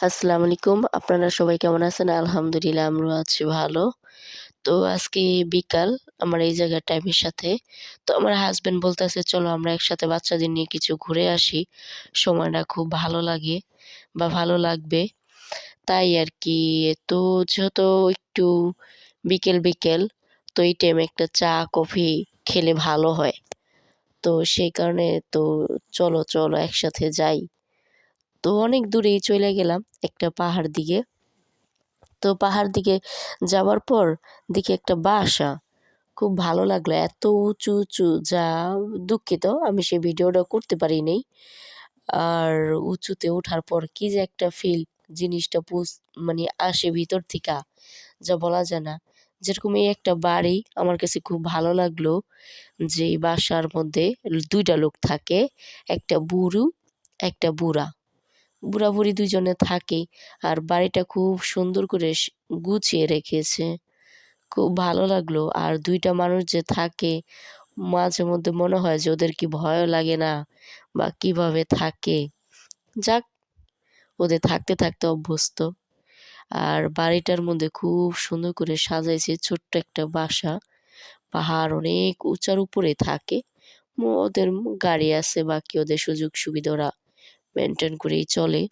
আসসালামু আলাইকুম। আপনারা সবাই কেমন আছেন? আলহামদুলিল্লাহ আমরাও আছি ভালো। তো আজকে বিকাল আমার এই জায়গার টাইমের সাথে। তো আমার হাসব্যান্ড বলতেছে, "চলো আমরা একসাথে বাচ্চাদের নিয়ে কিছু ঘুরে আসি। সময়টা খুব ভালো লাগে বা ভালো লাগবে।" তাই আর কি তো যেহেতু একটু বিকেল, বিকেল তো এই টাইমে একটা চা, কফি খেলে ভালো হয়। তো সেই কারণে তো চলো, চলো একসাথে যাই। তো অনেক দূরেই চলে গেলাম একটা পাহাড় দিকে। তো পাহাড় দিকে যাওয়ার পর দেখি একটা বাসা। খুব ভালো লাগল। এত উঁচু, উঁচু যা দুঃখিত আমি সেই ভিডিওটা করতে পারি নাই। আর উঁচুতে ওঠার পর কি যে একটা ফিল জিনিসটা বুঝ মানে আসে ভিতর থেকে যা বলা যায় না। যেরকম এই একটা বাড়ি আমার কাছে খুব ভালো লাগল যে এই বাসার মধ্যে দুইটা লোক থাকে। একটা বুড়ো, একটা বুড়া। বুড়া-বুড়ি দুইজনে থাকে। আর বাড়িটা খুব সুন্দর করে গুছিয়ে রেখেছে। খুব ভালো লাগল। আর দুইটা মানুষ যে থাকে মাঝে মধ্যে মনে হয় যে ওদের কি ভয়ও লাগে না বা কীভাবে থাকে। যাক ওদের থাকতে, থাকতে অভ্যস্ত। আর বাড়িটার মধ্যে খুব সুন্দর করে সাজাইছে ছোট্ট একটা বাসা। পাহাড় অনেক উঁচার উপরে থাকে। ওদের গাড়ি আছে বাকি ওদের সুযোগ সুবিধা ওরা মেইনটেইন করেই চলে।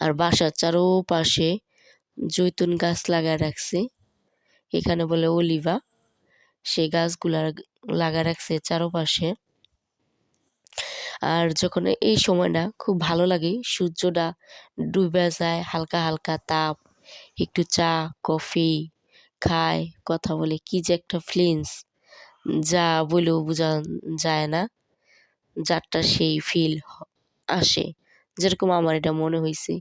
আর বাসার চারোপাশে জৈতুন গাছ লাগায় রাখছে। এখানে বলে অলিভা। সেই গাছগুলা লাগায় রাখছে চারোপাশে। আর যখন এই সময়টা খুব ভালো লাগে সূর্যটা ডুবে যায় হালকা, হালকা তাপ। একটু চা, কফি খায়, কথা বলে কি যে একটা ফিলিংস যা বলেও বোঝা যায় না। যারটা সেই ফিল আসে। যেরকম আমার এটা মনে হয়েছে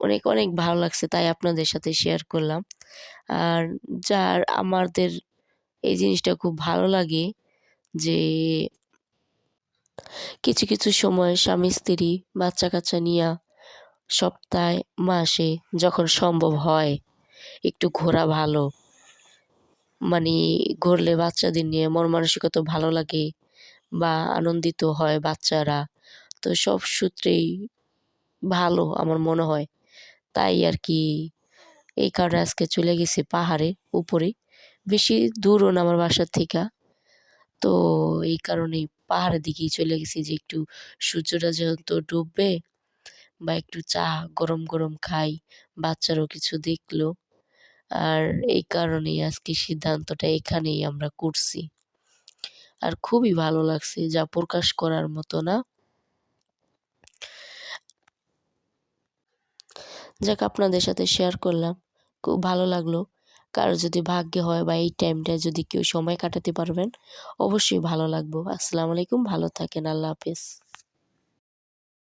অনেক, অনেক ভালো লাগছে তাই আপনাদের সাথে শেয়ার করলাম। আর যার আমাদের এই জিনিসটা খুব ভালো লাগে যে কিছু, কিছু সময় স্বামী-স্ত্রী, বাচ্চা-কাচ্চা নিয়ে সপ্তাহে, মাসে যখন সম্ভব হয় একটু ঘোরা ভালো। মানে ঘুরলে বাচ্চাদের নিয়ে মন মানসিকতা ভালো লাগে বা আনন্দিত হয় বাচ্চারা। তো সব সূত্রেই ভালো আমার মনে হয়। তাই আর কি এই কারণে আজকে চলে গেছি পাহাড়ে উপরে। বেশি দূরও না আমার বাসার থিকা। তো এই কারণে পাহাড়ের দিকেই চলে গেছি যে একটু সূর্যটা যেহেতু ডুববে বা একটু চা গরম, গরম খাই। বাচ্চারও কিছু দেখল। আর এই কারণেই আজকে সিদ্ধান্তটা এখানেই আমরা করছি। আর খুবই ভালো লাগছে যা প্রকাশ করার মতো না। যাক, আপনাদের সাথে শেয়ার করলাম। খুব ভালো লাগল। কারও যদি ভাগ্যে হয় বা এই টাইমটা যদি কেউ সময় কাটাতে পারবেন, অবশ্যই ভালো লাগবো। আসসালামু আলাইকুম। ভালো থাকেন। আল্লাহ হাফেজ।